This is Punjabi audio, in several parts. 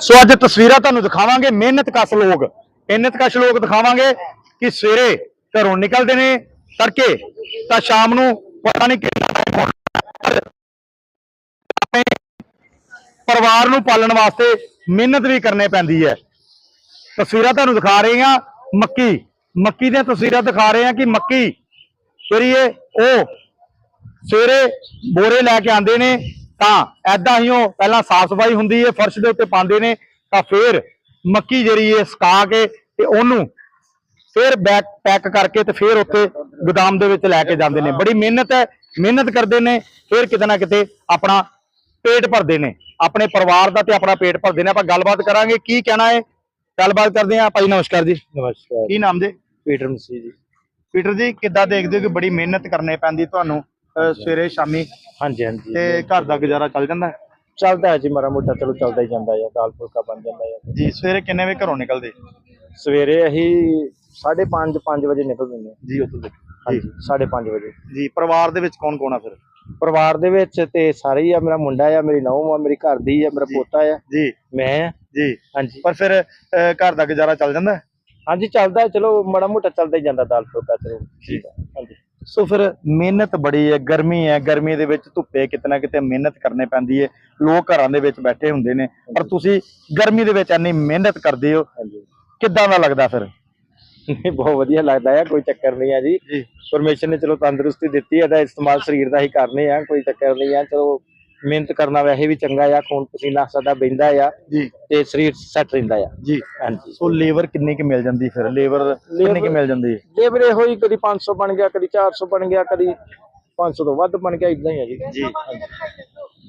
ਸੋ ਅੱਜ ਤਸਵੀਰਾਂ ਤੁਹਾਨੂੰ ਦਿਖਾਵਾਂਗੇ, ਮਿਹਨਤ ਕਸ਼ ਲੋਕ। ਮਿਹਨਤ ਕਸ਼ ਲੋਕ ਦਿਖਾਵਾਂਗੇ ਕਿ ਸਵੇਰੇ ਘਰੋਂ ਨਿਕਲਦੇ ਨੇ, ਤੜਕੇ ਤਾਂ ਸ਼ਾਮ ਨੂੰ ਪਤਾ ਨਹੀਂ ਕਿੰਨਾ ਪਰਿਵਾਰ ਨੂੰ ਪਾਲਣ ਵਾਸਤੇ ਮਿਹਨਤ ਵੀ ਕਰਨੀ ਪੈਂਦੀ ਹੈ। ਤਸਵੀਰਾਂ ਤੁਹਾਨੂੰ ਦਿਖਾ ਰਹੇ ਹਾਂ ਮੱਕੀ। ਮੱਕੀ ਦੀਆਂ ਤਸਵੀਰਾਂ ਦਿਖਾ ਰਹੇ ਹਾਂ ਕਿ ਮੱਕੀ ਜਿਹੜੀ ਇਹ ਉਹ, ਸਵੇਰੇ ਬੋਰੇ ਲੈ ਕੇ ਆਉਂਦੇ ਨੇ ਤਾਂ ਐਦਾਂ ਹੀ ਉਹ ਪਹਿਲਾਂ ਸਾਫ਼ ਸਫ਼ਾਈ ਹੁੰਦੀ ਹੈ ਫਰਸ਼ ਦੇ ਉੱਤੇ ਪਾਉਂਦੇ ਨੇ ਤਾਂ ਫਿਰ ਮੱਕੀ ਜਿਹੜੀ ਹੈ ਸੁਕਾ ਕੇ ਤੇ ਉਹਨੂੰ ਫਿਰ ਬੈਕ ਪੈਕ ਕਰਕੇ ਤੇ ਫਿਰ ਉੱਥੇ ਗੋਦਾਮ ਦੇ ਵਿੱਚ ਲੈ ਕੇ ਜਾਂਦੇ ਨੇ। ਬੜੀ ਮਿਹਨਤ ਹੈ ਮਿਹਨਤ ਕਰਦੇ ਨੇ ਫਿਰ ਕਿਤੇ ਨਾ ਕਿਤੇ ਆਪਣਾ ਪੇਟ ਭਰਦੇ ਨੇ। ਆਪਣੇ ਪਰਿਵਾਰ ਦਾ ਤੇ ਆਪਣਾ ਪੇਟ ਭਰਦੇ ਨੇ। ਆਪਾਂ ਗੱਲਬਾਤ ਕਰਾਂਗੇ ਕੀ ਕਹਿਣਾ ਹੈ ਗੱਲਬਾਤ ਕਰਦੇ ਹਾਂ। ਭਾਈ ਨਮਸਕਾਰ ਜੀ। ਨਮਸਕਾਰ। ਕੀ ਨਾਮ ਜੀ? ਪੀਟਰ ਮਸੀਹ ਜੀ। ਪੀਟਰ ਜੀ ਕਿੱਦਾਂ ਦੇਖਦੇ ਹੋ ਕਿ ਬੜੀ ਮਿਹਨਤ ਕਰਨੀ ਪੈਂਦੀ ਤੁਹਾਨੂੰ? ਅਹ ਸਵੇਰੇ ਸ਼ਾਮੀ? ਹਾਂਜੀ ਹਾਂਜੀ। ਤੇ ਘਰ ਦਾ ਗੁਜ਼ਾਰਾ ਚੱਲ ਜਾਂਦਾ ਹੈ? ਚੱਲਦਾ ਹੈ ਜੀ ਮਾੜਾ ਮੋਟਾ ਚਲੋ ਚੱਲਦਾ ਹੀ ਜਾਂਦਾ ਹੈ ਦਾਲ ਫੁਲਕਾ ਬਣ ਜਾਂਦਾ ਹੈ। ਜੀ ਸਵੇਰੇ ਕਿੰਨੇ ਵਜੇ ਘਰੋਂ ਨਿਕਲਦੇ? ਸਵੇਰੇ ਅਸੀਂ 5:30 5 ਵਜੇ ਨਿਕਲ ਦਿੰਦੇ ਹਾਂ। ਜੀ ਉੱਥੋਂ ਹਾਂਜੀ 5:30 ਵਜੇ। ਜੀ ਪਰਿਵਾਰ ਦੇ ਵਿੱਚ ਕੌਣ ਕੌਣ ਆ ਫਿਰ? ਪਰਿਵਾਰ ਦੇ ਵਿੱਚ ਤੇ ਸਾਰੇ ਹੀ ਆ ਮੇਰਾ ਮੁੰਡਾ ਆ ਮੇਰੀ ਨੌਂ ਆ ਮੇਰੀ ਘਰ ਦੀ ਆ ਮੇਰਾ ਪੋਤਾ ਆ ਜੀ। ਮੈਂ ਆ। ਜੀ। ਹਾਂਜੀ। ਪਰ ਫਿਰ ਅਹ, ਘਰ ਦਾ ਗੁਜ਼ਾਰਾ ਚੱਲ ਜਾਂਦਾ ਹੈ? ਹਾਂਜੀ ਚੱਲਦਾ ਹੈ, ਚਲੋ ਮਾੜਾ ਮੋਟਾ ਚੱਲਦਾ ਹੀ ਜਾਂਦਾ ਦਾਲ ਫੁਲਕਾ ਚਲੋ ਠੀਕ ਹੈ ਹਾਂਜੀ। ਸੋ ਫਿਰ ਮਿਹਨਤ ਬੜੀ ਹੈ ਗਰਮੀ ਹੈ ਗਰਮੀ ਦੇ ਵਿੱਚ ਧੁੱਪੇ ਕਿਤੇ ਨਾ ਕਿਤੇ ਮਿਹਨਤ ਕਰਨੀ ਪੈਂਦੀ ਹੈ। ਲੋਕ ਘਰਾਂ ਦੇ ਵਿੱਚ ਬੈਠੇ ਹੁੰਦੇ ਨੇ ਪਰ ਤੁਸੀਂ ਗਰਮੀ ਦੇ ਵਿੱਚ ਇੰਨੀ ਮਿਹਨਤ ਕਰਦੇ ਹੋ ਕਿੱਦਾਂ ਦਾ ਲੱਗਦਾ ਫਿਰ? ਨਹੀਂ, ਬਹੁਤ ਵਧੀਆ ਲੱਗਦਾ ਹੈ ਕੋਈ ਚੱਕਰ ਨਹੀਂ ਹੈ ਜੀ। ਪਰਮੇਸ਼ਰ ਨੇ ਚਲੋ ਤੰਦਰੁਸਤੀ ਦਿੱਤੀ ਹੈ ਦਾ ਇਸਤੇਮਾਲ ਸਰੀਰ ਦਾ ਹੀ ਕਰਨੇ ਆ ਕੋਈ ਚੱਕਰ ਨਹੀਂ ਆ ਚਲੋ ਮਿਹਨਤ ਕਰਨਾ ਵੈਸੇ ਵੀ ਚੰਗਾ ਆ ਖੂਨ ਪਸੀਨਾ ਸਾਡਾ ਬਹਿੰਦਾ ਆ ਜੀ। ਤੇ ਸਰੀਰ ਸੈੱਟ ਰਹਿੰਦਾ ਆ। ਜੀ। ਹਾਂਜੀ। ਸੋ ਲੇਬਰ ਕਿੰਨੀ ਕਿ ਮਿਲ ਜਾਂਦੀ ਫਿਰ? ਲੇਬਰ ਕਿੰਨੀ ਕਿ ਮਿਲ ਜਾਂਦੀ? ਹੈ ਲੇਬਰ ਇਹੋ ਹੀ ਕਦੀ 500 ਬਣ ਗਿਆ ਕਦੀ 400 ਬਣ ਗਿਆ ਕਦੀ 500 ਤੋਂ ਵੱਧ ਬਣ ਗਿਆ ਇਦਾਂ ਹੀ ਆ ਜੀ। ਜੀ।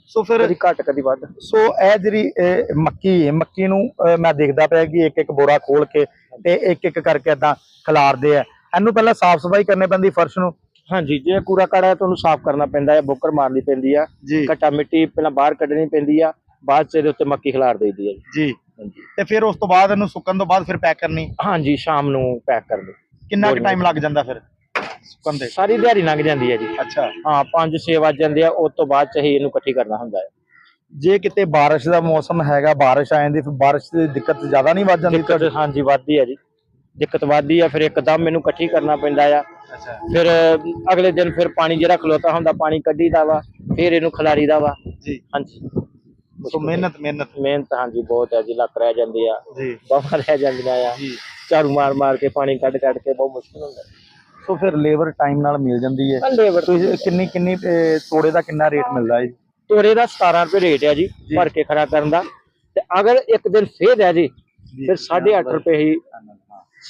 ਸੋ ਫਿਰ ਕਦੀ ਘੱਟ ਕਦੀ ਵੱਧ। ਸੋ ਇਹ ਜਿਹੜੀ ਮੱਕੀ ਹੈ ਮੱਕੀ ਨੂੰ ਮੈਂ ਦੇਖਦਾ ਪਿਆ ਕਿ ਇੱਕ ਇੱਕ ਬੋਰਾ ਖੋਲ ਕੇ ਤੇ ਇੱਕ ਇੱਕ ਕਰਕੇ ਏਦਾਂ ਖਿਲਾਰਦੇ ਆ। ਇਹਨੂੰ ਪਹਿਲਾਂ ਸਾਫ਼ ਸਫ਼ਾਈ ਕਰਨੀ ਪੈਂਦੀ ਫਰਸ਼ ਨੂੰ। ਹਾਂਜੀ ਜੇ ਕੂੜਾ ਕਾੜਾ ਤੁਹਾਨੂੰ ਸਾਫ਼ ਕਰਨਾ ਪੈਂਦਾ ਹੈ ਬੋਕਰ ਮਾਰਨੀ ਪੈਂਦੀ ਆ। ਜੀ। ਮਿੱਟੀ ਪਹਿਲਾਂ ਬਾਹਰ ਕੱਢਣੀ ਪੈਂਦੀ ਆ ਬਾਅਦ ਚ ਇਹਦੇ ਉੱਤੇ ਮੱਕੀ ਖਿਲਾਰ ਦੇਈਦੀ ਹੈ ਜੀ। ਤੇ ਫਿਰ ਉਸ ਤੋਂ ਬਾਅਦ ਇਹਨੂੰ ਸੁੱਕਣ ਤੋਂ ਬਾਅਦ ਫਿਰ ਪੈਕ ਕਰਨੀ? ਹਾਂਜੀ ਸ਼ਾਮ ਨੂੰ ਪੈਕ ਕਰ ਦਿਓ ਕਿੰਨਾ ਕੁ ਟਾਈਮ ਲੱਗ ਜਾਂਦਾ ਫਿਰ ਸੁੱਕਣ ਦੇ ਸਾਰੀ ਦਿਹਾੜੀ ਲੰਘ ਜਾਂਦੀ ਹੈ ਜੀ। ਅੱਛਾ। ਹਾਂ 5-6 ਵੱਜ ਜਾਂਦੇ ਆ ਉਸ ਤੋਂ ਬਾਅਦ ਚ ਹੀ ਇਹਨੂੰ ਇਕੱਠੀ ਕਰਨਾ ਹੁੰਦਾ ਹੈ। ਜੇ ਕਿਤੇ ਬਾਰਿਸ਼ ਦਾ ਮੌਸਮ ਹੈਗਾ ਬਾਰਿਸ਼ ਆ ਜਾਂਦੀ ਫਿਰ ਬਾਰਿਸ਼ ਦੀ ਦਿੱਕਤ ਜ਼ਿਆਦਾ ਨਹੀਂ ਵੱਧ ਜਾਂਦੀ ਹਾਂਜੀ ਵੱਧਦੀ ਹੈ ਜੀ। ਦਿੱਕਤ ਵੱਧਦੀ ਆ ਫਿਰ ਇੱਕਦਮ ਮੈਨੂੰ ਇਕੱਠੀ ਕਰਨਾ ਪੈਂਦਾ ਆ। ਫਿਰ ਅਗਲੇ ਦਿਨ ਫਿਰ ਪਾਣੀ ਜਿਹੜਾ ਖਲੋਤਾ ਹੁੰਦਾ ਪਾਣੀ ਕੱਢੀਦਾ ਵਾ ਫਿਰ ਇਹਨੂੰ ਖਿਲਾਰੀਦਾ ਵਾ। ਜੀ। ਹਾਂਜੀ। ਸੋ ਮਿਹਨਤ ਮਿਹਨਤ। ਮਿਹਨਤ ਹਾਂਜੀ ਬਹੁਤ ਹੈ ਜੀ ਲੱਕ ਰਹਿ ਜਾਂਦੇ ਆ। ਜੀ। ਬਾਹਾਂ ਰਹਿ ਜਾਂਦੀਆਂ ਆ। ਜੀ। ਝਾੜੂ ਮਾਰ ਮਾਰ ਕੇ ਪਾਣੀ ਕੱਢ ਕੱਢ ਕੇ ਬਹੁਤ ਮੁਸ਼ਕਲ ਹੁੰਦਾ। ਸੋ ਫਿਰ ਲੇਬਰ ਟਾਈਮ ਨਾਲ ਮਿਲ ਜਾਂਦੀ ਹੈ। ਲੇਬਰ ਤੁਸੀਂ ਕਿੰਨੀ ਕਿੰਨੀ ਤੋੜੇ ਦਾ ਕਿੰਨਾ ਰੇਟ ਮਿਲਦਾ ਹੈ? ਜੀ ਤੋਰੇ ਦਾ 17 ਰੁਪਏ ਰੇਟ ਹੈ ਜੀ ਭਰ ਕੇ ਖੜਾ ਕਰਨ ਦਾ। ਤੇ ਅਗਰ ਇੱਕ ਦਿਨ ਫੇਰ ਹੈ ਜੀ ਫਿਰ 8.5 ਰੁਪਏ ਹੀ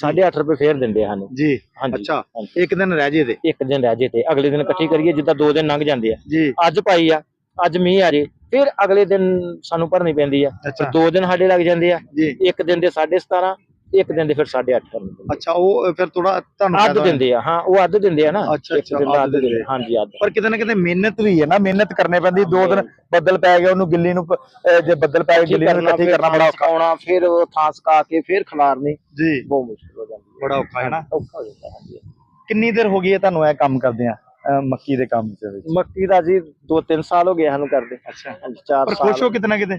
8.5 ਰੁਪਏ ਫੇਰ ਦਿੰਦੇ ਹਨ ਜੀ ਹਾਂਜੀ। ਅੱਛਾ। ਹਾਂਜੀ। ਇੱਕ ਦਿਨ ਰਹਿ ਜੇ ਤੇ। ਇੱਕ ਦਿਨ ਰਹਿ ਜੇ ਤੇ ਅਗਲੇ ਦਿਨ ਇਕੱਠੀ ਕਰੀਏ ਜਿੱਦਾਂ ਦੋ ਦਿਨ ਲੰਘ ਜਾਂਦੇ ਆ। ਜੀ। ਅੱਜ ਪਾਈ ਆ ਅੱਜ ਮੀਂਹ ਆ ਜੇ ਫਿਰ ਅਗਲੇ ਦਿਨ ਸਾਨੂੰ ਭਰਨੀ ਪੈਂਦੀ ਆ। ਅੱਛਾ। ਦੋ ਦਿਨ ਸਾਡੇ ਲੱਗ ਜਾਂਦੇ ਆ। ਜੀ। ਇੱਕ ਦਿਨ ਦੇ 17.5 ਇੱਕ ਦਿਨ ਦੇ ਫਿਰ 8.5 ਕਰਨੇ ਪੈਂਦੇ ਅੱਛਾ ਉਹ ਫਿਰ ਥੋੜਾ ਤੁਹਾਨੂੰ ਅੱਧ। ਦਿੰਦੇ ਆ ਹਾਂ ਉਹ ਅੱਧ ਦਿੰਦੇ ਆ ਨਾ। ਇੱਕ ਦਿਨ ਦਾ ਅੱਧ ਦਿੰਦੇ। ਹਾਂਜੀ ਅੱਧ। ਪਰ ਕਿਤੇ ਨਾ ਕਿਤੇ ਮਿਹਨਤ ਵੀ ਹੈ ਨਾ ਮਿਹਨਤ ਕਰਨੀ ਪੈਂਦੀ ਦੋ ਦਿਨ ਬੱਦਲ ਪੈ ਗਿਆ ਉਹਨੂੰ ਗਿੱਲੀ ਨੂੰ ਜੇ ਬੱਦਲ ਪੈ ਗਏ ਗਿੱਲੀ ਨੂੰ ਇਕੱਠੀ ਕਰਨਾ ਬੜਾ ਔਖਾ। ਆਉਣਾ ਫਿਰ ਉਹ ਥਾਂ ਸਕਾ ਕੇ ਫਿਰ ਖਿਲਾਰਨੀ ਜੀ। ਬਹੁਤ ਮੁਸ਼ਕਲ ਹੋ ਜਾਂਦੀ ਹੈ। ਬੜਾ ਔਖਾ ਹੈ ਨਾ। ਔਖਾ ਹੋ ਜਾਂਦਾ ਹਾਂਜੀ। ਕਿੰਨੀ ਦੇਰ ਹੋ ਗਈ ਹੈ ਤੁਹਾਨੂੰ ਇਹ ਕੰਮ ਕਰਦੇ ਆ ਮੱਕੀ ਦੇ ਕੰਮ ਦੇ ਵਿੱਚ। ਮੱਕੀ ਦਾ ਜੀ 2-3 ਸਾਲ ਹੋ ਗਏ ਸਾਨੂੰ ਕਰਦੇ। ਅੱਛਾ। ਹਾਂਜੀ 4 ਪਰ ਸਾਲ ਖੁਸ਼ ਹੋ ਕਿਤੇ ਨਾ ਕਿਤੇ?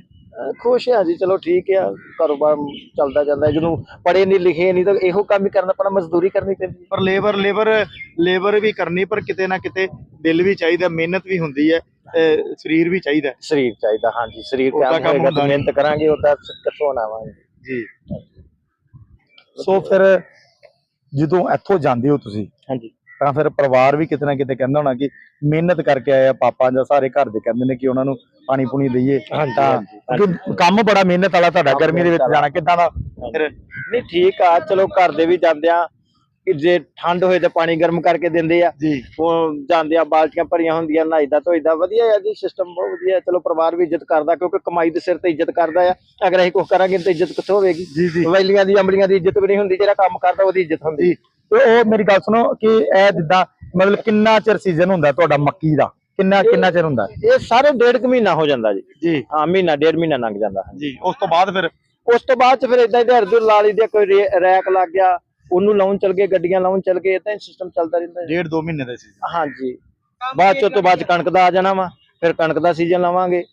ਖੁਸ਼ ਆ ਜੀ ਚਲੋ ਠੀਕ ਆ ਕਾਰੋਬਾਰ ਚੱਲਦਾ ਜਾਂਦਾ ਹੈ। ਜਦੋਂ ਪੜੇ ਨਹੀਂ ਲਿਖੇ ਨਹੀਂ ਤਾਂ ਇਹੋ ਕੰਮ ਹੀ ਕਰਨਾ ਪੈਣਾ ਮਜ਼ਦੂਰੀ ਕਰਨੀ ਪੈਂਦੀ ਹੈ। ਪਰ ਲੇਬਰ ਲੇਬਰ ਲੇਬਰ ਵੀ ਕਰਨੀ ਪਰ ਕਿਤੇ ਨਾ ਕਿਤੇ ਦਿਲ ਵੀ ਚਾਹੀਦਾ ਮਿਹਨਤ ਵੀ ਹੁੰਦੀ ਹੈ ਅਹ ਸਰੀਰ ਵੀ ਚਾਹੀਦਾ ਸਰੀਰ ਚਾਹੀਦਾ ਹਾਂਜੀ ਸਰੀਰ ਉਹਦਾ ਕਾਇਮ ਕੰਮ ਹੋਏਗਾ ਹੁੰਦਾ ਤਾਂ ਮਿਹਨਤ ਕਰਾਂਗੇ ਉਹਦਾ ਕਿੱਥੋਂ ਆਵਾਂਗੇ ਜੀ। ਸੋ ਫਿਰ ਜਦੋਂ ਇੱਥੋਂ ਜਾਂਦੇ ਹੋ ਤੁਸੀਂ ਹਾਂਜੀ। ਤਾਂ ਫਿਰ ਪਰਿਵਾਰ ਵੀ ਕਿਤੇ ਨਾ ਕਿਤੇ ਕਹਿੰਦਾ ਹੋਣਾ ਕਿ ਮਿਹਨਤ ਕਰਕੇ ਆਏ ਆ ਪਾਪਾ ਜਾਂ ਸਾਰੇ ਘਰ ਦੇ ਕਹਿੰਦੇ ਨੇ ਕਿ ਉਹਨਾਂ ਨੂੰ ਪਾਣੀ ਪੂਣੀ ਦਈਏ। ਤਾਂ। ਕਿਉਂਕਿ ਕੰਮ ਬੜਾ ਮਿਹਨਤ ਵਾਲਾ ਤੁਹਾਡਾ ਗਰਮੀ ਦੇ ਵਿੱਚ ਜਾਣਾ ਕਿੱਦਾਂ ਦਾ? ਫਿਰ ਨਹੀਂ ਠੀਕ ਆ ਚਲੋ ਘਰ ਦੇ ਵੀ ਜਾਂਦੇ ਆ ਕਿ ਜੇ ਠੰਡ ਹੋਏ ਤਾਂ ਪਾਣੀ ਗਰਮ ਕਰਕੇ ਦਿੰਦੇ ਆ। ਉਹ ਜਾਂਦੇ ਆ ਬਾਲਟੀਆਂ ਭਰੀਆਂ ਹੁੰਦੀਆਂ ਨਹਾਈਦਾ ਧੋਈਦਾ ਵਧੀਆ ਆ ਜੀ ਸਿਸਟਮ ਬਹੁਤ ਵਧੀਆ। ਚਲੋ ਪਰਿਵਾਰ ਵੀ ਇੱਜ਼ਤ ਕਰਦਾ ਕਿਉਂਕਿ ਕਮਾਈ ਦੇ ਸਿਰ ਤੇ ਇੱਜ਼ਤ ਕਰਦਾ ਆ। ਅਗਰ ਅਸੀਂ ਕੁਝ ਕਰਾਂਗੇ ਤਾਂ ਇੱਜ਼ਤ ਕਿੱਥੋਂ ਹੋਵੇਗੀ? ਜੀ ਜੀ। ਵੈਲੀਆਂ ਦੀ ਅੰਬਲੀਆਂ ਦੀ ਇੱਜ਼ਤ ਵੀ ਨਹੀਂ ਹੁੰਦੀ ਜਿਹੜਾ ਕੰਮ ਕਰਦਾ ਉਹਦੀ ਇੱਜ਼ਤ ਹੁੰਦੀ। ਤੇ ਉਹ ਮੇਰੀ ਗੱਲ ਸੁਣੋ ਕਿ ਇਹ ਜਿੱਦਾਂ ਮਤਲਬ ਕਿੰਨਾ ਚਿਰ ਸੀਜ਼ਨ ਹੁੰਦਾ ਤੁਹਾਡਾ ਮੱਕੀ ਦਾ? ਕਿੰਨਾ ਕਿੰਨਾ ਚਿਰ ਹੁੰਦਾ? ਇਹ ਸਾਰੇ ਡੇਢ ਕੁ ਮਹੀਨਾ ਹੋ ਜਾਂਦਾ ਜੀ। ਜੀ। ਹਾਂ ਮਹੀਨਾ ਡੇਢ ਮਹੀਨਾ ਲੰਘ ਜਾਂਦਾ। ਜੀ ਉਸ ਤੋਂ ਬਾਅਦ ਫਿਰ? ਉਸ ਤੋਂ ਬਾਅਦ ਚ ਫਿਰ ਇਦਾਂ ਇਧਰ ਉਧਰ ਲਾ ਲਈ ਦੇ ਕੋਈ ਰੈਕ ਲੱਗ ਗਿਆ ਉਹਨੂੰ ਲਾਉਣ ਚਲ ਗਏ ਗੱਡੀਆਂ ਲਾਉਣ ਚਲ ਗਏ ਇਦਾਂ ਹੀ ਸਿਸਟਮ ਚੱਲਦਾ ਰਹਿੰਦਾ ਜੀ। ਡੇਢ ਦੋ ਮਹੀਨੇ ਦਾ ਸੀਜ਼ਨ ਹਾਂਜੀ। ਬਾਅਦ ਚ ਤੋਂ ਬਾਅਦ ਚ ਕਣਕ ਦਾ ਆ ਜਾਣਾ ਵਾ ਫਿਰ ਕਣਕ ਦਾ ਸੀਜ਼ਨ ਲਾਵਾਂਗੇ।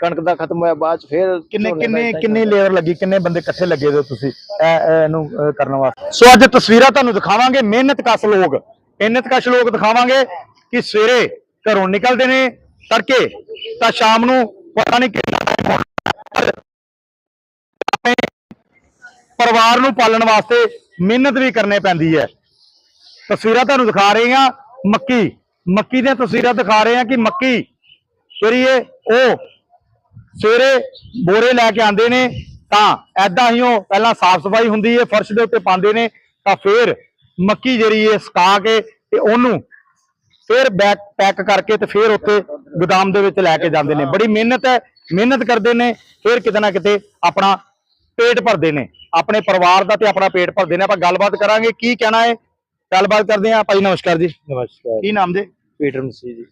ਕਣਕ ਦਾ ਖਤਮ ਹੋਇਆ ਬਾਅਦ ਚ ਫਿਰ ਕਿੰਨੇ ਕਿੰਨੇ ਕਿੰਨੀ ਲੇਬਰ ਲੱਗੀ? ਕਿੰਨੇ ਬੰਦੇ ਇਕੱਠੇ ਲੱਗੇ ਹੋ ਤੁਸੀਂ? ਇਹ ਇਹ ਇਹਨੂੰ ਕਰਨ ਵਾਸਤੇ। ਸੋ ਅੱਜ ਤਸਵੀਰਾਂ ਤੁਹਾਨੂੰ ਦਿਖਾਵਾਂਗੇ ਮਿਹਨਤ ਕਸ਼ ਲੋਕ। ਮਿਹਨਤ ਕਸ਼ ਲੋਕ ਦਿਖਾਵਾਂਗੇ ਕਿ ਸਵੇਰੇ ਘਰੋਂ ਨਿਕਲਦੇ ਨੇ ਤੜਕੇ ਤਾਂ ਸ਼ਾਮ ਨੂੰ ਪਤਾ ਨਹੀਂ ਕਿੰਨਾ ਪਰਿਵਾਰ ਨੂੰ ਪਾਲਣ ਵਾਸਤੇ ਮਿਹਨਤ ਵੀ ਕਰਨੀ ਪੈਂਦੀ ਹੈ। ਤਸਵੀਰਾਂ ਤੁਹਾਨੂੰ ਦਿਖਾ ਰਹੇ ਹਾਂ ਮੱਕੀ। ਮੱਕੀ ਦੀਆਂ ਤਸਵੀਰਾਂ ਦਿਖਾ ਰਹੇ ਹਾਂ ਕਿ ਮੱਕੀ ਜਿਹੜੀ ਹੈ ਉਹ ਸਵੇਰੇ ਬੋਰੇ ਲੈ ਕੇ ਆਉਂਦੇ ਨੇ ਤਾਂ ਐਦਾਂ ਹੀ ਉਹ ਪਹਿਲਾਂ ਸਾਫ਼ ਸਫ਼ਾਈ ਹੁੰਦੀ ਹੈ ਫਰਸ਼ ਦੇ ਉੱਤੇ ਪਾਉਂਦੇ ਨੇ ਤਾਂ ਫਿਰ ਮੱਕੀ ਜਿਹੜੀ ਹੈ ਸੁਕਾ ਕੇ ਤੇ ਉਹਨੂੰ ਫਿਰ ਬੈਕ ਪੈਕ ਕਰਕੇ ਤੇ ਫਿਰ ਉੱਥੇ ਗੋਦਾਮ ਦੇ ਵਿੱਚ ਲੈ ਕੇ ਜਾਂਦੇ ਨੇ। ਬੜੀ ਮਿਹਨਤ ਹੈ ਮਿਹਨਤ ਕਰਦੇ ਨੇ ਫਿਰ ਕਿਤੇ ਨਾ ਕਿਤੇ ਆਪਣਾ ਪੇਟ ਭਰਦੇ ਨੇ। ਆਪਣੇ ਪਰਿਵਾਰ ਦਾ ਤੇ ਆਪਣਾ ਪੇਟ ਭਰਦੇ ਨੇ। ਆਪਾਂ ਗੱਲਬਾਤ ਕਰਾਂਗੇ ਕੀ ਕਹਿਣਾ ਹੈ। ਗੱਲਬਾਤ ਕਰਦੇ ਹਾਂ। ਭਾਈ ਨਮਸਕਾਰ ਜੀ। ਨਮਸਕਾਰ। ਕੀ ਨਾਮ ਜੀ? ਪੀਟਰ ਮਸੀਹ ਜੀ।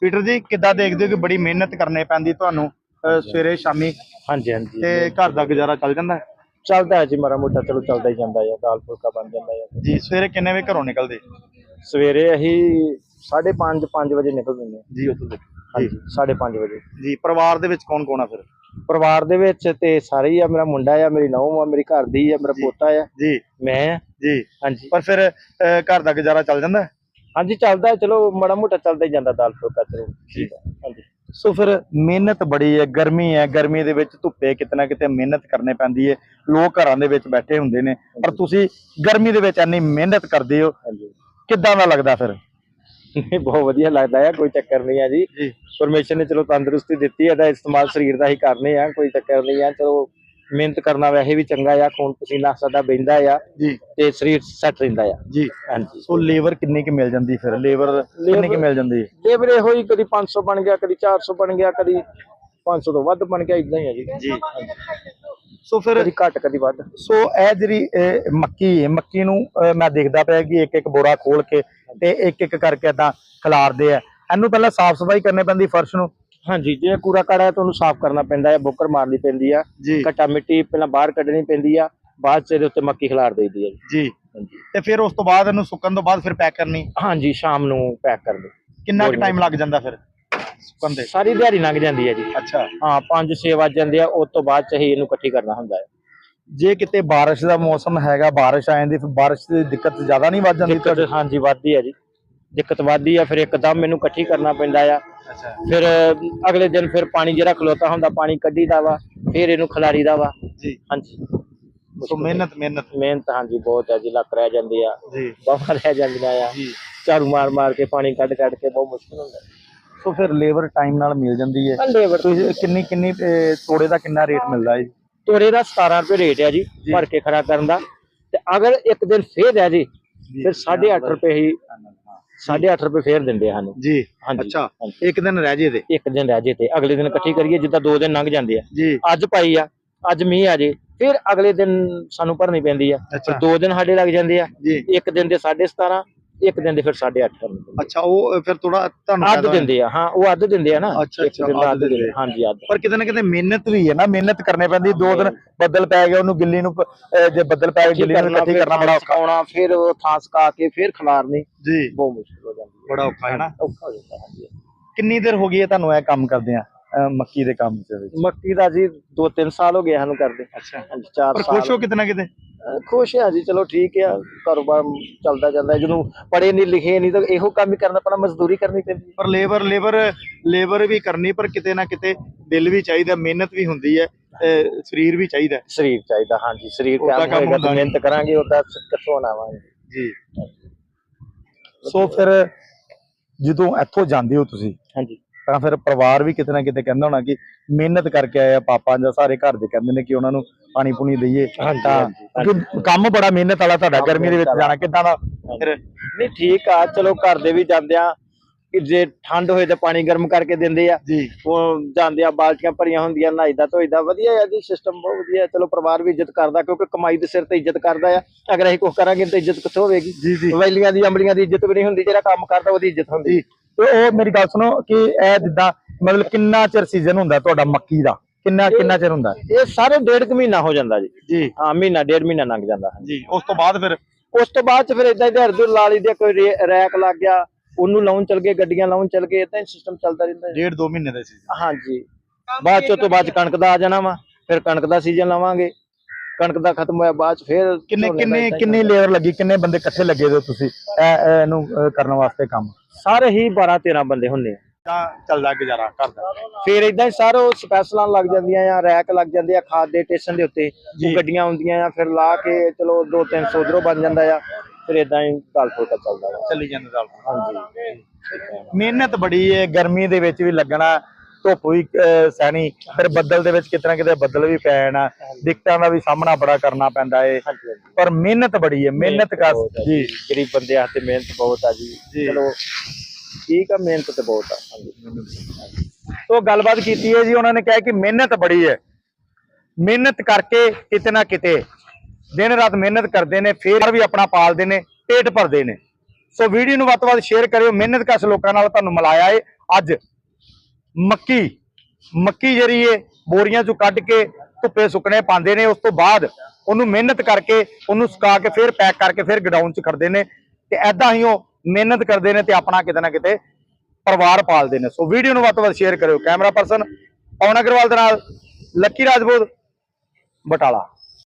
ਪੀਟਰ ਜੀ ਕਿੱਦਾਂ ਦੇਖਦੇ ਹੋ ਕਿ ਬੜੀ ਮਿਹਨਤ ਕਰਨੀ ਪੈਂਦੀ ਤੁਹਾਨੂੰ? ਸਵੇਰੇ ਸ਼ਾਮੀ। ਹਾਂਜੀ ਹਾਂਜੀ। ਤੇ ਘਰ ਦਾ ਗੁਜ਼ਾਰਾ ਚੱਲ ਜਾਂਦਾ ਹੈ? ਚੱਲਦਾ ਹੈ ਜੀ ਮਾੜਾ ਮੋਟਾ ਚਲੋ ਚੱਲਦਾ ਹੀ ਜਾਂਦਾ ਹੈ ਦਾਲ ਫੁਲਕਾ ਬਣ ਜਾਂਦਾ ਹੈ। ਜੀ ਸਵੇਰੇ ਕਿੰਨੇ ਵਜੇ ਘਰੋਂ ਨਿਕਲਦੇ? ਸਵੇਰੇ ਅਸੀਂ 5:30 5 ਵਜੇ ਨਿਕਲ ਦਿੰਦੇ ਹਾਂ। ਜੀ ਉੱਥੇ ਹਾਂਜੀ 5:30 ਵਜੇ। ਜੀ ਪਰਿਵਾਰ ਦੇ ਵਿੱਚ ਕੌਣ ਕੌਣ ਆ ਫਿਰ? ਪਰਿਵਾਰ ਦੇ ਵਿੱਚ ਤੇ ਸਾਰੇ ਹੀ ਆ ਮੇਰਾ ਮੁੰਡਾ ਆ ਮੇਰੀ ਨੌਂ ਆ ਮੇਰੀ ਘਰ ਦੀ ਆ ਮੇਰਾ ਪੋਤਾ ਆ ਜੀ। ਮੈਂ ਆ। ਜੀ। ਹਾਂਜੀ। ਪਰ ਫਿਰ ਘਰ ਦਾ ਗੁਜ਼ਾਰਾ ਚੱਲ ਜਾਂਦਾ? ਹਾਂਜੀ ਚੱਲਦਾ ਚਲੋ ਮਾੜਾ ਮੋਟਾ ਚੱਲਦਾ ਹੀ ਜਾਂਦਾ ਦਾਲ ਫੁਲਕਾ ਚਲੋ। ਠੀਕ ਹੈ ਹਾਂਜੀ। ਸੋ ਫਿਰ ਮਿਹਨਤ ਬੜੀ ਹੈ ਗਰਮੀ ਹੈ ਗਰਮੀ ਦੇ ਵਿੱਚ ਧੁੱਪੇ ਕਿਤੇ ਨਾ ਕਿਤੇ ਮਿਹਨਤ ਕਰਨੀ ਪੈਂਦੀ ਹੈ ਲੋਕ ਘਰਾਂ ਦੇ ਵਿੱਚ ਬੈਠੇ ਹੁੰਦੇ ਨੇ ਪਰ ਤੁਸੀਂ ਗਰਮੀ ਦੇ ਵਿੱਚ ਇੰਨੀ ਮਿਹਨਤ ਕਰਦੇ ਹੋ ਕਿੱਦਾਂ ਦਾ ਲੱਗਦਾ ਫਿਰ? ਨਹੀਂ ਬਹੁਤ ਵਧੀਆ ਲੱਗਦਾ ਆ ਕੋਈ ਚੱਕਰ ਨਹੀਂ ਆ ਜੀ। ਜੀ। ਪਰਮੇਸ਼ਰ ਨੇ ਚਲੋ ਤੰਦਰੁਸਤੀ ਦਿੱਤੀ ਹੈ ਦਾ ਇਸਤੇਮਾਲ ਸਰੀਰ ਦਾ ਹੀ ਕਰਨੇ ਆ ਕੋਈ ਚੱਕਰ ਨਹੀਂ ਆ ਚਲੋ ਮਿਹਨਤ ਕਰਨਾ ਵੈਸੇ ਵੀ ਚੰਗਾ ਆ ਖੂਨ ਪਸੀਨਾ ਸਾਡਾ ਬਹਿੰਦਾ ਆ ਜੀ। ਤੇ ਸਰੀਰ ਸੈੱਟ ਰਹਿੰਦਾ ਆ। ਜੀ। ਹਾਂਜੀ। ਸੋ ਲੇਬਰ ਕਿੰਨੀ ਕਿ ਮਿਲ ਜਾਂਦੀ ਫਿਰ? ਲੇਬਰ ਕਿੰਨੀ ਕਿ ਮਿਲ ਜਾਂਦੀ? ਲੇਬਰ ਇਹੋ ਹੀ ਕਦੀ 500 ਬਣ ਗਿਆ ਕਦੀ 400 ਬਣ ਗਿਆ ਕਦੀ 500 ਤੋਂ ਵੱਧ ਬਣ ਗਿਆ ਇਦਾਂ ਹੀ ਆ ਜੀ। ਜੀ। ਸੋ ਫਿਰ ਕਦੀ ਘੱਟ ਕਦੀ ਵੱਧ। ਸੋ ਇਹ ਜਿਹੜੀ ਮੱਕੀ ਹੈ ਮੱਕੀ ਨੂੰ ਮੈਂ ਦੇਖਦਾ ਪਿਆ ਕਿ ਇੱਕ ਇੱਕ ਬੋਰਾ ਖੋਲ ਕੇ ਤੇ ਇੱਕ ਇੱਕ ਕਰਕੇ ਏਦਾਂ ਖਿਲਾਰਦੇ ਆ। ਇਹਨੂੰ ਪਹਿਲਾਂ ਸਾਫ਼ ਸਫ਼ਾਈ ਕਰਨੀ ਪੈਂਦੀ ਫਰਸ਼ ਨੂੰ। ਹਾਂਜੀ ਜੇ ਕੂੜਾ ਕਾੜਾ ਤੁਹਾਨੂੰ ਸਾਫ਼ ਕਰਨਾ ਪੈਂਦਾ ਹੈ ਬੋਕਰ ਮਾਰਨੀ ਪੈਂਦੀ ਆ ਜੀ। ਕੱਟਾ ਮਿੱਟੀ ਪਹਿਲਾਂ ਬਾਹਰ ਕੱਢਣੀ ਪੈਂਦੀ ਆ ਬਾਅਦ ਚ ਇਹਦੇ ਉੱਤੇ ਮੱਕੀ ਖਿਲਾਰ ਦੇਈਦੀ ਹੈ ਜੀ। ਤੇ ਫਿਰ ਉਸ ਤੋਂ ਬਾਅਦ ਇਹਨੂੰ ਸੁੱਕਣ ਤੋਂ ਬਾਅਦ ਫਿਰ ਪੈਕ ਕਰਨੀ? ਹਾਂਜੀ ਸ਼ਾਮ ਨੂੰ ਪੈਕ ਕਰ ਦਿਓ। ਕਿੰਨਾ ਕੁ ਟਾਈਮ ਲੱਗ ਜਾਂਦਾ ਫਿਰ ਸੁੱਕਣ ਦੇ? ਸਾਰੀ ਦਿਹਾੜੀ ਲੰਘ ਜਾਂਦੀ ਹੈ ਜੀ। ਅੱਛਾ। ਹਾਂ 5-6 ਵੱਜ ਜਾਂਦੇ ਆ ਉਸ ਤੋਂ ਬਾਅਦ ਚ ਹੀ ਇਹਨੂੰ ਇਕੱਠੀ ਕਰਨਾ ਹੁੰਦਾ ਹੈ। ਜੇ ਕਿਤੇ ਬਾਰਿਸ਼ ਦਾ ਮੌਸਮ ਹੈਗਾ ਬਾਰਿਸ਼ ਆ ਜਾਂਦੀ ਫਿਰ ਬਾਰਿਸ਼ ਦੀ ਦਿੱਕਤ ਜ਼ਿਆਦਾ ਨਹੀਂ ਵੱਧ ਜਾਂਦੀ ਹਾਂਜੀ ਵੱਧਦੀ ਹੈ ਜੀ। ਦਿੱਕਤ ਵੱਧਦੀ ਆ ਫਿਰ ਇੱਕਦਮ ਮੈਨੂੰ ਇਕੱਠੀ ਕਰਨਾ ਪੈਂਦਾ ਆ। ਫਿਰ ਅਗਲੇ ਦਿਨ ਫਿਰ ਪਾਣੀ ਜਿਹੜਾ ਖਲੋਤਾ ਹੁੰਦਾ ਪਾਣੀ ਕੱਢੀਦਾ ਵਾ ਫਿਰ ਇਹਨੂੰ ਖਿਲਾਰੀਦਾ ਵਾ। ਜੀ। ਹਾਂਜੀ। ਸੋ ਮਿਹਨਤ ਮਿਹਨਤ। ਮਿਹਨਤ ਹਾਂਜੀ ਬਹੁਤ ਹੈ ਜੀ ਲੱਕ ਰਹਿ ਜਾਂਦੇ ਆ। ਜੀ। ਬਾਹਾਂ ਰਹਿ ਜਾਂਦੀਆਂ ਆ। ਜੀ। ਝਾੜੂ ਮਾਰ ਮਾਰ ਕੇ ਪਾਣੀ ਕੱਢ ਕੱਢ ਕੇ ਬਹੁਤ ਮੁਸ਼ਕਲ ਹੁੰਦਾ। ਸੋ ਫਿਰ ਲੇਬਰ ਟਾਈਮ ਨਾਲ ਮਿਲ ਜਾਂਦੀ ਹੈ ਲੇਬਰ ਤੁਸੀਂ ਕਿੰਨੀ ਕਿੰਨੀ ਤੋੜੇ ਦਾ ਕਿੰਨਾ ਰੇਟ ਮਿਲਦਾ ਹੈ ਜੀ ਤੋਰੇ ਦਾ 17 ਰੁਪਏ ਰੇਟ ਹੈ ਜੀ ਭਰ ਕੇ ਖੜਾ ਕਰਨ ਦਾ। ਤੇ ਅਗਰ ਇੱਕ ਦਿਨ ਫੇਰ ਰਹਿ ਜੇ ਫਿਰ 8.5 ਰੁਪਏ ਹੀ 8.5 ਰੁਪਏ ਫੇਰ ਦਿੰਦੇ ਸਾਨੂੰ। ਜੀ ਹਾਂਜੀ। ਅੱਛਾ ਹਾਂਜੀ। ਇੱਕ ਦਿਨ ਰਹਿ ਜੇ ਤੇ। ਇੱਕ ਦਿਨ ਰਹਿ ਜੇ ਤੇ ਅਗਲੇ ਦਿਨ ਇਕੱਠੀ ਕਰੀਏ ਜਿੱਦਾਂ ਦੋ ਦਿਨ ਲੰਘ ਜਾਂਦੇ ਆ। ਜੀ। ਅੱਜ ਪਾਈ ਆ ਅੱਜ ਮੀਂਹ ਆ ਜੇ ਫਿਰ ਅਗਲੇ ਦਿਨ ਸਾਨੂੰ ਭਰਨੀ ਪੈਂਦੀ ਆ। ਅੱਛਾ। ਦੋ ਦਿਨ ਸਾਡੇ ਲੱਗ ਜਾਂਦੇ ਆ। ਜੀ। ਇੱਕ ਦਿਨ ਦੇ 17.5 ਇੱਕ ਦਿਨ ਦੇ ਫਿਰ 8.5 ਕਰਨੇ ਅੱਛਾ ਉਹ ਫਿਰ ਥੋੜਾ ਤੁਹਾਨੂੰ ਅੱਧ ਦਿੰਦੇ ਆ ਹਾਂ ਉਹ ਅੱਧ ਦਿੰਦੇ ਆ ਨਾ। ਅੱਛਾ, ਇੱਕ ਅੱਛਾ, ਅੱਧ ਦਿੰਦੇ। ਹਾਂਜੀ ਅੱਧ। ਪਰ ਕਿਤੇ ਨਾ ਕਿਤੇ ਮਿਹਨਤ ਵੀ ਹੈ ਨਾ ਮਿਹਨਤ ਕਰਨੀ ਪੈਂਦੀ ਦੋ ਦਿਨ ਬੱਦਲ ਪੈ ਗਿਆ ਉਹਨੂੰ ਗਿੱਲੀ ਨੂੰ ਜੇ ਬੱਦਲ ਪੈ ਗਏ ਗਿੱਲੀ ਨੂੰ ਇਕੱਠੀ ਕਰਨਾ ਬੜਾ ਔਖਾ। ਆਉਣਾ ਫਿਰ ਉਹ ਥਾਂ ਸਕਾ ਕੇ ਫਿਰ ਖਿਲਾਰਨੀ ਜੀ। ਬਹੁਤ ਮੁਸ਼ਕਲ ਹੋ ਜਾਂਦੀ ਬੜਾ ਔਖਾ ਹੈ ਨਾ। ਔਖਾ ਹੋ ਜਾਂਦਾ ਹਾਂਜੀ। ਕਿੰਨੀ ਦੇਰ ਹੋ ਗਈ ਹੈ ਤੁਹਾਨੂੰ ਇਹ ਕੰਮ ਕਰਦੇ ਆ ਮੱਕੀ ਦੇ ਕੰਮ ਦੇ ਵਿੱਚ। ਮੱਕੀ ਦਾ ਜੀ 2-3 ਸਾਲ ਹੋ ਗਏ ਸਾਨੂੰ ਕਰਦੇ। ਅੱਛਾ। ਹਾਂਜੀ 4 ਪਰ ਸਾਲ ਖੁਸ਼ ਹੋ ਕਿਤੇ ਨਾ ਕਿਤੇ? ਖੁਸ਼ ਆ ਜੀ ਚਲੋ ਠੀਕ ਆ ਕਾਰੋਬਾਰ ਚੱਲਦਾ ਜਾਂਦਾ। ਜਦੋਂ ਪੜੇ ਨਹੀਂ ਲਿਖੇ ਨਹੀਂ ਤਾਂ ਇਹੋ ਕੰਮ ਹੀ ਕਰਨਾ ਪੈਣਾ ਮਜ਼ਦੂਰੀ ਕਰਨੀ ਪੈਂਦੀ ਪਰ ਲੇਬਰ ਲੇਬਰ ਲੇਬਰ ਵੀ ਕਰਨੀ ਪਰ ਕਿਤੇ ਨਾ ਕਿਤੇ ਦਿਲ ਵੀ ਚਾਹੀਦਾ ਮਿਹਨਤ ਵੀ ਹੁੰਦੀ ਹੈ ਸਰੀਰ ਵੀ ਚਾਹੀਦਾ ਸਰੀਰ ਚਾਹੀਦਾ ਹਾਂਜੀ ਸਰੀਰ ਕੰਮ ਹੋਏਗਾ ਤਾਂ। ਮਿਹਨਤ ਕਰਾਂਗੇ ਉਹਦਾ ਕਿੱਥੋਂ ਆਵਾਂਗੇ ਜੀ। ਸੋ ਫਿਰ ਜਦੋਂ ਇੱਥੋਂ ਜਾਂਦੇ ਹੋ ਤੁਸੀਂ ਹਾਂਜੀ। ਤਾਂ ਫਿਰ ਪਰਿਵਾਰ ਵੀ ਕਿਤੇ ਨਾ ਕਿਤੇ ਕਹਿੰਦਾ ਹੋਣਾ ਕਿ ਮਿਹਨਤ ਕਰਕੇ ਆਏ ਆ ਪਾਪਾ ਜਾਂ ਸਾਰੇ ਘਰ ਦੇ ਕਹਿੰਦੇ ਨੇ ਕਿ ਉਹਨਾਂ ਨੂੰ ਪਾਣੀ ਪੂਣੀ ਦਈਏ। ਤਾਂ ਕੰਮ ਬੜਾ ਮਿਹਨਤ ਵਾਲਾ ਤੁਹਾਡਾ ਗਰਮੀ ਦੇ ਵਿੱਚ ਜਾਣਾ ਕਿੱਦਾਂ ਦਾ? ਫਿਰ ਨਹੀਂ ਠੀਕ ਆ ਚਲੋ ਘਰ ਦੇ ਵੀ ਜਾਂਦੇ ਆ ਕਿ ਜੇ ਠੰਡ ਹੋਏ ਤਾਂ ਪਾਣੀ ਗਰਮ ਕਰਕੇ ਦਿੰਦੇ ਆ। ਉਹ ਜਾਂਦੇ ਆ ਬਾਲਟੀਆਂ ਭਰੀਆਂ ਹੁੰਦੀਆਂ ਨਹਾਈਦਾ ਧੋਈਦਾ ਵਧੀਆ ਆ ਜੀ ਸਿਸਟਮ ਬਹੁਤ ਵਧੀਆ। ਚਲੋ ਪਰਿਵਾਰ ਵੀ ਇੱਜ਼ਤ ਕਰਦਾ ਕਿਉਂਕਿ ਕਮਾਈ ਦੇ ਸਿਰ ਤੇ ਇੱਜ਼ਤ ਕਰਦਾ ਆ। ਅਗਰ ਅਸੀਂ ਕੁਝ ਕਰਾਂਗੇ ਤਾਂ ਇੱਜ਼ਤ ਕਿੱਥੋਂ ਹੋਵੇਗੀ? ਜੀ ਜੀ। ਵੈਲੀਆਂ ਦੀ ਅੰਬਲੀਆਂ ਦੀ ਇੱਜ਼ਤ ਵੀ ਨਹੀਂ ਹੁੰਦੀ ਜਿਹੜਾ ਕੰਮ ਕਰਦਾ ਉਹਦੀ ਇੱਜ਼ਤ ਹੁੰਦੀ। ਤੇ ਉਹ ਮੇਰੀ ਗੱਲ ਸੁਣੋ ਕਿ ਇਹ ਜਿੱਦਾਂ ਮਤਲਬ ਕਿੰਨਾ ਚਿਰ ਸੀਜ਼ਨ ਹੁੰਦਾ ਤੁਹਾਡਾ ਮੱਕੀ ਦਾ? ਕਿੰਨਾ ਕਿੰਨਾ ਚਿਰ ਹੁੰਦਾ? ਇਹ ਸਾਰੇ ਡੇਢ ਕੁ ਮਹੀਨਾ ਹੋ ਜਾਂਦਾ ਜੀ। ਜੀ। ਹਾਂ ਮਹੀਨਾ ਡੇਢ ਮਹੀਨਾ ਲੰਘ ਜਾਂਦਾ ਜੀ ਉਸ ਤੋਂ ਬਾਅਦ ਫਿਰ? ਉਸ ਤੋਂ ਬਾਅਦ ਚ ਫਿਰ ਇਦਾਂ ਹੀ ਹਰਦੁਰ ਲਾ ਲਈ ਦੀ ਕੋਈ ਰੈਕ ਲੱਗ ਗਿਆ ਉਹਨੂੰ ਲਾਉਣ ਚਲ ਗਏ ਗੱਡੀਆਂ ਲਾਉਣ ਚਲ ਗਏ ਇਦਾਂ ਹੀ ਸਿਸਟਮ ਚੱਲਦਾ ਰਹਿੰਦਾ ਡੇਢ ਦੋ ਮਹੀਨੇ ਦਾ ਸੀ ਹਾਂਜੀ। ਬਾਅਦ ਚ ਤੋਂ ਬਾਅਦ ਕਣਕ ਦਾ ਆ ਜਾਣਾ ਵਾ ਫਿਰ ਕਣਕ ਦਾ ਸੀਜ਼ਨ ਲਵਾਂਗੇ। ਕਣਕ ਦਾ ਖਤਮ ਹੋਇਆ ਬਾਅਦ ਚ ਫਿਰ ਕਿੰਨੇ ਕਿੰਨੇ ਕਿੰਨੀ ਲੇਬਰ ਲੱਗੀ ਕਿੰਨੇ ਬੰਦੇ ਇਕੱਠੇ ਲੱਗੇ ਹੋ ਤੁਸੀਂ? ਇਹ ਇਹ ਇਹਨੂੰ ਕਰਨ ਵਾਸਤੇ ਕੰਮ? ਸਾਰੇ ਹੀ 12 13 ਬੰਦੇ ਹੁੰਦੇ ਆ। ਤਾਂ ਚੱਲਦਾ ਗੁਜ਼ਾਰਾ ਕਰਦਾ ਫਿਰ ਇਦਾਂ ਹੀ ਸਾਰੇ ਉਹ ਸਪੈਸ਼ਲਾਂ ਲੱਗ ਜਾਂਦੀਆਂ ਆ ਰੈਕ ਲੱਗ ਜਾਂਦੇ ਆ ਖਾਦ ਦੇ ਸਟੇਸ਼ਨ ਦੇ ਉੱਤੇ। ਗੱਡੀਆਂ ਹੁੰਦੀਆਂ ਆ ਫਿਰ ਲਾ ਕੇ ਚਲੋ 2-300 ਉਧਰੋਂ ਬਣ ਜਾਂਦਾ ਆ। ਫਿਰ ਇਦਾਂ ਹੀ ਗਲ ਫੁਲਕਾ ਚੱਲਦਾ ਚੱਲੀ ਜਾਂਦਾ ਹਾਂਜੀ। ਮਿਹਨਤ ਬੜੀ ਹੈ ਗਰਮੀ ਦੇ ਵਿੱਚ ਵੀ ਲੱਗਣਾ। ਧੁੱਪ ਵੀ ਸਹਿਣੀ ਫਿਰ ਬੱਦਲ ਦੇ ਵਿੱਚ ਕਿਤੇ ਨਾ ਕਿਤੇ ਬੱਦਲ ਵੀ ਪੈ ਜਾਣਾ ਦਿੱਕਤਾਂ ਦਾ ਵੀ ਸਾਹਮਣਾ ਬੜਾ ਕਰਨਾ ਪੈਂਦਾ ਹਾਂਜੀ ਪਰ ਮਿਹਨਤ ਬੜੀ ਹੈ ਮਿਹਨਤ ਕਰ ਜੀ। ਗਰੀਬ ਬੰਦੇ ਹੱਥ ਤੇ ਮਿਹਨਤ ਬਹੁਤ ਆ ਜੀ। ਚਲੋ ਠੀਕ ਆ ਮਿਹਨਤ ਤੇ ਬਹੁਤ ਆ। ਹਾਂਜੀ। ਤੋਂ ਗੱਲਬਾਤ ਕੀਤੀ ਹੈ ਜੀ ਉਹਨਾਂ ਨੇ ਕਿਹਾ ਕਿ ਮਿਹਨਤ ਬੜੀ ਹੈ ਮਿਹਨਤ ਕਰਕੇ ਕਿਤੇ ਨਾ ਕਿਤੇ ਦਿਨ ਰਾਤ ਮਿਹਨਤ ਕਰਦੇ ਨੇ ਫੇਰ ਵੀ ਆਪਣਾ ਪਾਲਦੇ ਨੇ ਪੇਟ ਭਰਦੇ ਨੇ। ਸੋ ਵੀਡੀਓ ਨੂੰ ਵੱਧ ਤੋਂ ਵੱਧ ਸ਼ੇਅਰ ਕਰਿਓ। ਮਿਹਨਤ ਕਸ਼ ਲੋਕਾਂ ਨਾਲ ਤੁਹਾਨੂੰ ਮਿਲਾਇਆ ਏ ਅੱਜ। ਮੱਕੀ ਮੱਕੀ ਜਿਹੜੀ ਏ, ਬੋਰੀਆਂ ਚੋਂ ਕੱਢ ਕੇ ਧੁੱਪੇ ਸੁੱਕਣੇ ਪਾਉਂਦੇ ਨੇ, ਉਸ ਤੋਂ ਬਾਅਦ ਉਹਨੂੰ ਮਿਹਨਤ ਕਰਕੇ ਉਹਨੂੰ ਸੁਕਾ ਕੇ ਫਿਰ ਪੈਕ ਕਰਕੇ ਫਿਰ ਗਡਾਊਨ 'ਚ ਖੜਦੇ ਨੇ ਤੇ ਐਦਾਂ ਹੀ ਉਹ ਮਿਹਨਤ ਕਰਦੇ ਨੇ ਤੇ ਆਪਣਾ ਕਿਤੇ ਨਾ ਕਿਤੇ ਪਰਿਵਾਰ ਪਾਲਦੇ ਨੇ। ਸੋ ਵੀਡੀਓ ਨੂੰ ਵੱਧ ਤੋਂ ਵੱਧ ਸ਼ੇਅਰ ਕਰਿਓ। ਕੈਮਰਾ ਪਰਸਨ, ਪਵਨ ਅਗਰਵਾਲ ਦੇ ਨਾਲ, ਲੱਕੀ ਰਾਜਪੂਤ, ਬਟਾਲਾ।